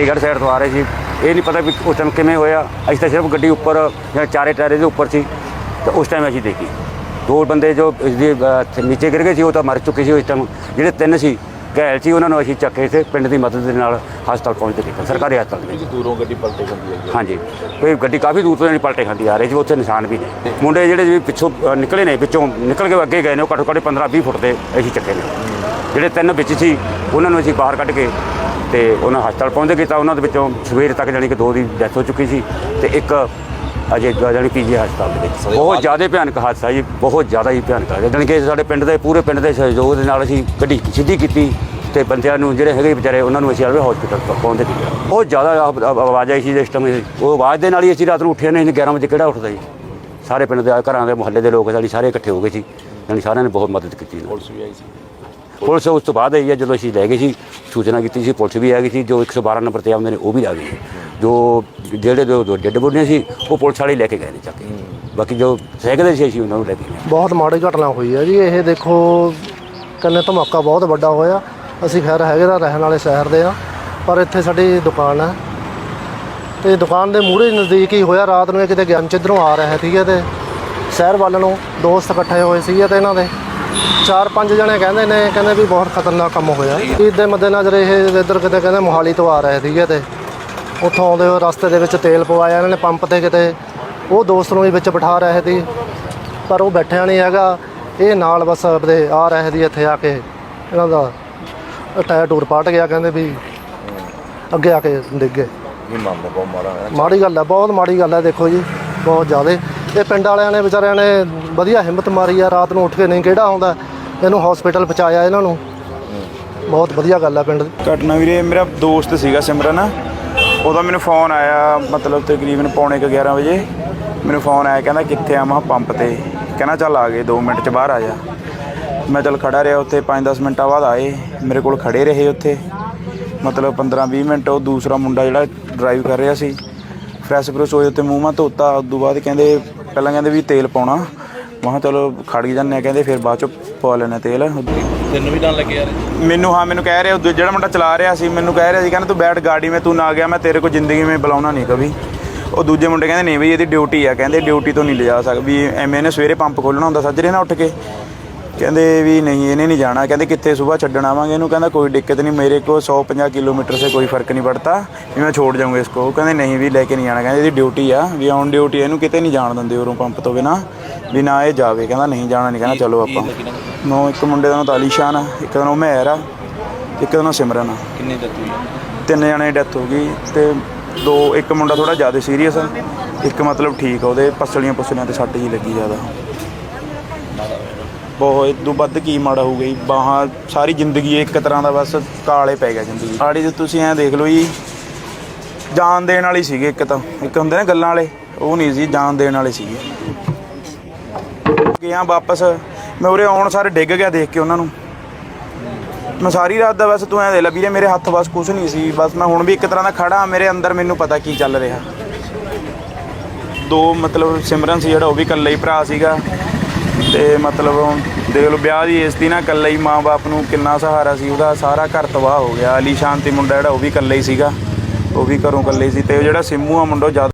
Chandigarh side ਤੋਂ ਆ ਰਹੇ ਸੀ। ਇਹ ਨਹੀਂ ਪਤਾ ਵੀ ਉਸ ਟਾਈਮ ਕਿਵੇਂ ਹੋਇਆ। ਅਸੀਂ ਤਾਂ ਸਿਰਫ ਗੱਡੀ ਉੱਪਰ ਜਾਂ ਚਾਰੇ ਟਾਇਰੇ ਦੇ ਉੱਪਰ ਸੀ। ਤੇ ਉਸ ਟਾਈਮ ਅਸੀਂ ਦੇਖੀ। ਦੋ ਬੰਦੇ ਜੋ ਅਹ, ਇੱਥੇ ਨੀਚੇ ਗਿਰ ਗਏ ਸੀ ਉਹ ਤਾਂ ਮਰ ਚੁੱਕੇ ਸੀ ਉਸ ਟਾਈਮ ਜਿਹੜੇ ਤਿੰਨ ਸੀ ਘਾਇਲ ਸੀ ਉਹਨਾਂ ਨੂੰ ਅਸੀਂ ਚੱਕੇ ਤੇ ਪਿੰਡ ਦੀ ਮਦਦ ਦੇ ਨਾਲ ਹਸਪਤਾਲ ਪਹੁੰਚਦੇ ਦੇਖਿਆ। ਸਰਕਾਰੀ ਹਸਪਤਾਲ ਦੇ ਵਿੱਚ। ਦੂਰੋਂ ਗੱਡੀ ਪਲਟੇ ਜਾਂਦੀ ਹੈ ਹਾਂਜੀ। ਕੋਈ ਗੱਡੀ ਕਾਫੀ ਦੂਰ ਤੋਂ ਜਿਹੜੀ ਪਲਟੇ ਖਾਂਦੀ ਆ ਰਹੀ ਸੀ ਉੱਥੇ ਨਿਸ਼ਾਨ ਵੀ ਨੇ। ਮੁੰਡੇ ਜਿਹੜੇ ਵੀ ਪਿੱਛੋਂ ਨਿਕਲੇ ਨੇ ਵਿੱਚੋਂ ਨਿਕਲ ਕੇ ਅੱਗੇ ਗਏ ਨੇ ਉਹ ਘੱਟੋ ਘੱਟ 15 20 ਫੁੱਟ ਦੇ ਅਸੀਂ ਚੱਕੇ ਨੇ। ਜਿਹੜੇ ਤਿੰਨ ਵਿੱਚ ਸੀ, ਉਹਨਾਂ ਨੂੰ ਅਸੀਂ ਬਾਹਰ ਕੱਢ ਕੇ ਤੇ ਉਹਨਾਂ ਹਸਪਤਾਲ ਪਹੁੰਚਦੇ ਕੀਤਾ ਉਹਨਾਂ ਦੇ ਵਿੱਚੋਂ ਸਵੇਰ ਤੱਕ ਜਾਣੀ ਕਿ ਦੋ ਦੀ ਡੈਥ ਹੋ ਚੁੱਕੀ ਸੀ ਤੇ ਇੱਕ ਅਜੇ ਜਾਣੀ ਪੀਜੀ ਹਸਪਤਾਲ ਦੇ ਵਿੱਚ। ਬਹੁਤ ਜ਼ਿਆਦਾ ਭਿਆਨਕ ਹਾਦਸਾ ਜੀ, ਬਹੁਤ ਜ਼ਿਆਦਾ ਹੀ ਭਿਆਨਕ ਹਾਦਸਾ। ਜਾਣੀ ਕਿ ਸਾਡੇ ਪਿੰਡ ਦੇ, ਪੂਰੇ ਪਿੰਡ ਦੇ ਸਹਿਯੋਗ ਦੇ ਨਾਲ ਅਸੀਂ ਗੱਡੀ ਸਿੱਧੀ ਕੀਤੀ ਤੇ ਬੰਦਿਆਂ ਨੂੰ ਜਿਹੜੇ ਹੈਗੇ ਵਿਚਾਰੇ, ਉਹਨਾਂ ਨੂੰ ਅਸੀਂ ਆਲਵੇ ਹਸਪੀਟਲ ਪਹੁੰਚਦੇ ਕੀਤਾ ਬਹੁਤ ਜ਼ਿਆਦਾ ਆਵਾਜ਼ ਆਈ ਸੀ ਜਿਸ ਟਾਈਮ ਉਹ ਆਵਾਜ਼ ਦੇ ਨਾਲ ਹੀ ਅਸੀਂ ਰਾਤ ਨੂੰ ਉੱਠੇ ਨੇ 11 ਵਜੇ ਕਿਹੜਾ ਉੱਠਦਾ ਜੀ? ਸਾਰੇ ਪਿੰਡ ਦੇ ਘਰਾਂ ਦੇ ਮੁਹੱਲੇ ਦੇ ਲੋਕ ਸਾਡੀ ਸਾਰੇ ਇਕੱਠੇ ਹੋ ਗਏ ਸੀ। ਜਾਣੀ ਸਾਰਿਆਂ ਨੇ ਬਹੁਤ ਮਦਦ ਕੀਤੀ ਪੁਲਿਸ ਵੀ ਆਈ ਸੀ। ਪੁਲਿਸ ਉਸ ਤੋਂ ਬਾਅਦ ਆਈ ਹੈ, ਜਦੋਂ ਅਸੀਂ ਲੈ ਗਏ ਸੀ, ਸੂਚਨਾ ਕੀਤੀ ਸੀ, ਪੁਲਿਸ ਵੀ ਆ ਗਈ ਸੀ, ਜੋ 112 ਨੰਬਰ ਤੇ ਆਉਂਦੇ ਨੇ ਉਹ ਵੀ ਆ ਗਏ ਜੋ ਜਿਹੜੇ ਦੋ ਦੋ ਡੈੱਡ ਬੋਡੀਆਂ ਸੀ, ਉਹ ਪੁਲਿਸ ਵਾਲੇ ਲੈ ਕੇ ਗਏ ਨੇ ਚੱਕ ਕੇ। ਬਾਕੀ ਜੋ ਸਹਿਕਦੇ ਸੀ, ਅਸੀਂ ਉਹਨਾਂ ਨੂੰ ਲੈ ਕੇ ਗਏ। ਬਹੁਤ ਮਾੜੀ ਘਟਨਾ ਹੋਈ ਹੈ ਜੀ। ਇਹ ਦੇਖੋ ਕੰਨੇ ਧਮਾਕਾ ਬਹੁਤ ਵੱਡਾ ਹੋਇਆ। ਅਸੀਂ ਖੈਰ ਹੈਗੇ ਤਾਂ ਰਹਿਣ ਵਾਲੇ ਸ਼ਹਿਰ ਦੇ ਆ, ਪਰ ਇੱਥੇ ਸਾਡੀ ਦੁਕਾਨ ਹੈ ਤੇ ਦੁਕਾਨ ਦੇ ਮੂਹਰੇ ਨਜ਼ਦੀਕ ਹੀ ਹੋਇਆ। ਰਾਤ ਨੂੰ ਇਹ ਕਿਤੇ ਗਿਆਨ ਚਿੱਧਰੋਂ ਆ ਰਿਹਾ ਸੀਗਾ ਤੇ ਸ਼ਹਿਰ ਵੱਲ ਨੂੰ ਦੋਸਤ ਇਕੱਠੇ ਹੋਏ ਸੀਗੇ ਤੇ ਇਹਨਾਂ ਦੇ। ਚਾਰ ਪੰਜ ਜਣੇ ਕਹਿੰਦੇ ਨੇ ਕਹਿੰਦੇ ਵੀ ਬਹੁਤ ਖਤਰਨਾਕ ਕੰਮ ਹੋਇਆ। ਈਦ ਦੇ ਮੱਦੇਨਜ਼ਰ ਇਹ ਇੱਧਰ ਕਿਤੇ ਕਹਿੰਦੇ ਮੋਹਾਲੀ ਤੋਂ ਆ ਰਹੇ ਸੀਗੇ ਤੇ ਉੱਥੋਂ ਆਉਂਦੇ ਹੋਏ ਰਸਤੇ ਦੇ ਵਿੱਚ ਤੇਲ ਪਵਾਇਆ ਇਹਨਾਂ ਨੇ ਪੰਪ ਤੇ ਕਿਤੇ ਉਹ ਦੋਸਤ ਨੂੰ ਵੀ ਵਿੱਚ ਬਿਠਾ ਰਹੇ ਸੀ ਪਰ ਉਹ ਬੈਠਿਆ ਨਹੀਂ ਹੈਗਾ। ਇਹ ਨਾਲ ਬਸ ਆਪਦੇ ਆ ਰਹੇ ਸੀ ਇੱਥੇ ਆ ਕੇ ਇਹਨਾਂ ਦਾ ਟਾਇਰ ਟੂਰ ਪਾਟ ਗਿਆ ਕਹਿੰਦੇ ਵੀ ਅੱਗੇ ਆ ਕੇ ਡਿੱਗ ਗਏ। ਮਾੜੀ ਗੱਲ ਹੈ ਬਹੁਤ ਮਾੜੀ ਗੱਲ ਹੈ ਦੇਖੋ ਜੀ ਬਹੁਤ ਜ਼ਿਆਦਾ। ਇਹ ਪਿੰਡ ਵਾਲਿਆਂ ਨੇ ਵਿਚਾਰਿਆਂ ਨੇ ਵਧੀਆ ਹਿੰਮਤ ਮਾਰੀ ਆ, ਰਾਤ ਨੂੰ ਉੱਠ ਕੇ ਨਹੀਂ ਕਿਹੜਾ ਆਉਂਦਾ, ਇਹਨੂੰ ਹਸਪੀਟਲ ਪਹੁੰਚਾਇਆ ਇਹਨਾਂ ਨੂੰ। ਬਹੁਤ ਵਧੀਆ ਗੱਲ ਆ ਪਿੰਡ ਦੀ। ਘਟਨਾ ਵੀਰੇ, ਮੇਰਾ ਦੋਸਤ ਸੀਗਾ ਸਿਮਰਨ। ਉਹਦਾ ਮੈਨੂੰ ਫੋਨ ਆਇਆ, ਮਤਲਬ ਤਕਰੀਬਨ ਪੌਣੇ ਕੁ 11 ਵਜੇ। ਮੈਨੂੰ ਫੋਨ ਆਇਆ, ਕਹਿੰਦਾ ਕਿੱਥੇ ਆ? ਮੈਂ ਪੰਪ ਤੇ। ਕਹਿੰਦਾ ਚੱਲ ਆ ਗਏ 2 ਮਿੰਟ ਚ ਬਾਹਰ ਆ ਜਾ। ਮੈਂ ਚੱਲ ਖੜਾ ਰਿਹਾ ਉੱਥੇ 5-10 ਮਿੰਟਾਂ ਬਾਅਦ ਆਏ। ਮੇਰੇ ਕੋਲ ਖੜੇ ਰਹੇ ਉੱਥੇ। ਮਤਲਬ 15-20 ਮਿੰਟ, ਉਹ ਦੂਸਰਾ ਮੁੰਡਾ ਜਿਹੜਾ ਡਰਾਈਵ ਕਰ ਰਿਹਾ ਸੀ। ਫਰੈਸ਼ ਫਰੈਸ਼ ਹੋਏ ਉੱਤੇ ਮੂੰਹ ਮਾ ਧੋਤਾ ਉਦੋਂ ਬਾਅਦ ਕਹਿੰਦੇ ਪਹਿਲਾਂ ਕਹਿੰਦੇ ਵੀ ਤੇਲ ਪਾਉਣਾ। ਮੈਂ ਕਿਹਾ ਚਲੋ ਖੜ ਹੀ ਜਾਂਦੇ ਆ ਕਹਿੰਦੇ ਫਿਰ ਬਾਅਦ ਚ ਪਵਾ ਲੈਣਾ ਤੇਲ। ਤੈਨੂੰ ਵੀ ਨਾਲ ਲੱਗੇ ਯਾਰ। ਮੈਨੂੰ ਹਾਂ ਮੈਨੂੰ ਕਹਿ ਰਿਹਾ ਉਹ ਜਿਹੜਾ ਮੁੰਡਾ ਚਲਾ ਰਿਹਾ ਸੀ ਮੈਨੂੰ ਕਹਿ ਰਿਹਾ ਸੀ ਕਹਿੰਦਾ ਤੂੰ ਬੈਠ ਗਾੜੀ ਮੈਂ ਤੂੰ ਨਾ ਗਿਆ ਮੈਂ ਤੇਰੇ ਕੋ ਜ਼ਿੰਦਗੀ ਮੇਂ ਬੁਲਾਉਣਾ ਨਹੀਂ ਕभी ਉਹ ਦੂਜੇ ਮੁੰਡੇ ਕਹਿੰਦੇ ਨਹੀਂ ਬਈ ਇਹਦੀ ਡਿਊਟੀ ਆ ਕਹਿੰਦੇ ਡਿਊਟੀ ਤੋਂ ਨਹੀਂ ਲਿਜਾ ਸਕ ਵੀ ਐਵੇਂ ਇਹਨੇ ਸਵੇਰੇ ਪੰਪ ਖੋਲਣਾ ਹੁੰਦਾ ਸੱਜਰੇ ਨਾਲ ਉੱਠ ਕੇ। ਕਹਿੰਦੇ ਵੀ ਨਹੀਂ ਇਹਨੇ ਨਹੀਂ ਜਾਣਾ। ਕਹਿੰਦੇ ਕਿੱਥੇ ਸਵੇਰ ਛੱਡਣ ਆਵਾਂਗੇ ਇਹਨੂੰ? ਕਹਿੰਦਾ ਕੋਈ ਦਿੱਕਤ ਨਹੀਂ ਮੇਰੇ ਕੋ 150 ਕਿਲੋਮੀਟਰ ਸੇ ਕੋਈ ਫ਼ਰਕ ਨਹੀਂ ਪੜਤਾ। ਵੀ ਮੈਂ ਛੋੜ ਜਾਊਂਗਾ ਇਸਕੋ। ਉਹ ਕਹਿੰਦੇ ਨਹੀਂ ਵੀ ਲੈ ਕੇ ਨਹੀਂ ਜਾਣਾ। ਕਹਿੰਦੇ ਇਹਦੀ ਡਿਊਟੀ ਆ। ਵੀ ਔਨ ਡਿਊਟੀ ਇਹਨੂੰ ਕਿਤੇ ਨਹੀਂ ਜਾਣ ਦਿੰਦੇ ਉਰੋਂ ਪੰਪ ਤੋਂ ਬਿਨਾ। ਵੀ ਨਾ ਇਹ ਜਾਵੇ। ਕਹਿੰਦਾ ਨਹੀਂ ਜਾਣਾ ਨਹੀਂ। ਕਹਿੰਦਾ ਚਲੋ ਆਪਾਂ। ਨੋ ਇੱਕ ਮੁੰਡੇ ਦਾ ਨਾਮ ਤਾਲੀਸ਼ਾਨ ਆ। ਇੱਕ ਦਾ ਨਾਮ ਮਹਿਰ ਆ। ਇੱਕ ਦਾ ਨਾਮ ਸਿਮਰਨ ਆ। ਕਿੰਨੇ ਡੈਥ ਤਿੰਨ ਜਣੇ ਡੈਥ ਹੋ ਗਈ ਤੇ ਦੋ ਇੱਕ ਮੁੰਡਾ ਥੋੜਾ ਜ਼ਿਆਦਾ ਸੀਰੀਅਸ ਆ। ਇੱਕ ਮਤਲਬ ਠੀਕ ਆ ਉਹਦੇ ਪਸਲੀਆਂ ਪਸਲੀਆਂ ਤੇ ਸੱਟ ਹੀ ਲੱਗੀ ਜ਼ਿਆਦਾ। ਬਹੁਤ ਇਦੋਂ ਵੱਧ ਕੀ ਮਾੜਾ ਹੋ ਗਈ ਬਾਹਾਂ ਸਾਰੀ ਜ਼ਿੰਦਗੀ ਇੱਕ ਤਰ੍ਹਾਂ ਦਾ ਬਸ ਕਾਲੇ ਪੈ ਗਿਆ ਜ਼ਿੰਦਗੀ। ਆੜੀ ਤੇ ਤੁਸੀਂ ਐਂ ਦੇਖ ਲਓ ਜੀ, ਜਾਨ ਦੇਣ ਵਾਲੀ ਸੀਗੇ ਇੱਕ ਤਾਂ। ਇੱਕ ਹੁੰਦੇ ਨੇ ਗੱਲਾਂ ਵਾਲੇ, ਉਹ ਨਹੀਂ ਸੀ, ਜਾਨ ਦੇਣ ਵਾਲੇ ਸੀਗੇ। ਗਿਆ ਵਾਪਸ, ਮੈਂ ਉਰੇ ਆਉਣ ਸਾਰੇ ਡਿੱਗ ਗਿਆ ਦੇਖ ਕੇ ਉਹਨਾਂ ਨੂੰ। ਮੈਂ ਸਾਰੀ ਰਾਤ ਦਾ ਬਸ ਤੂੰ ਐਂ ਦੇ ਲੈ ਵੀਰੇ, ਮੇਰੇ ਹੱਥ ਬਸ ਕੁਝ ਨਹੀਂ ਸੀ। ਬਸ ਮੈਂ ਹੁਣ ਵੀ ਇੱਕ ਤਰ੍ਹਾਂ ਦਾ ਖੜਾ, ਮੇਰੇ ਅੰਦਰ ਮੈਨੂੰ ਪਤਾ ਕੀ ਚੱਲ ਰਿਹਾ। ਦੋ ਮਤਲਬ ਸਿਮਰਨ ਸੀ ਜਿਹੜਾ, ਉਹ ਵੀ ਇਕੱਲਾ ਹੀ ਭਰਾ ਸੀਗਾ। ਤੇ ਮਤਲਬ ਦੇਖ ਲਓ, ਵਿਆਹ ਦੀ ਇਸ ਦੀ ਨਾ ਇਕੱਲੇ ਹੀ ਮਾਂ-ਬਾਪ ਨੂੰ ਕਿੰਨਾ ਸਹਾਰਾ ਸੀ, ਉਹਦਾ ਸਾਰਾ ਘਰ ਤਬਾਹ ਹੋ ਗਿਆ। ਅਲੀ ਸ਼ਾਂਤੀ ਮੁੰਡਾ ਜਿਹੜਾ, ਉਹ ਵੀ ਇਕੱਲੇ ਹੀ ਸੀਗਾ। ਉਹ ਵੀ ਘਰੋਂ ਇਕੱਲੇ ਸੀ ਤੇ ਉਹ ਜਿਹੜਾ ਸਿੰਮੂ ਆ, ਮੁੰਡਾ ਉਹ ਜ਼ਿਆਦਾ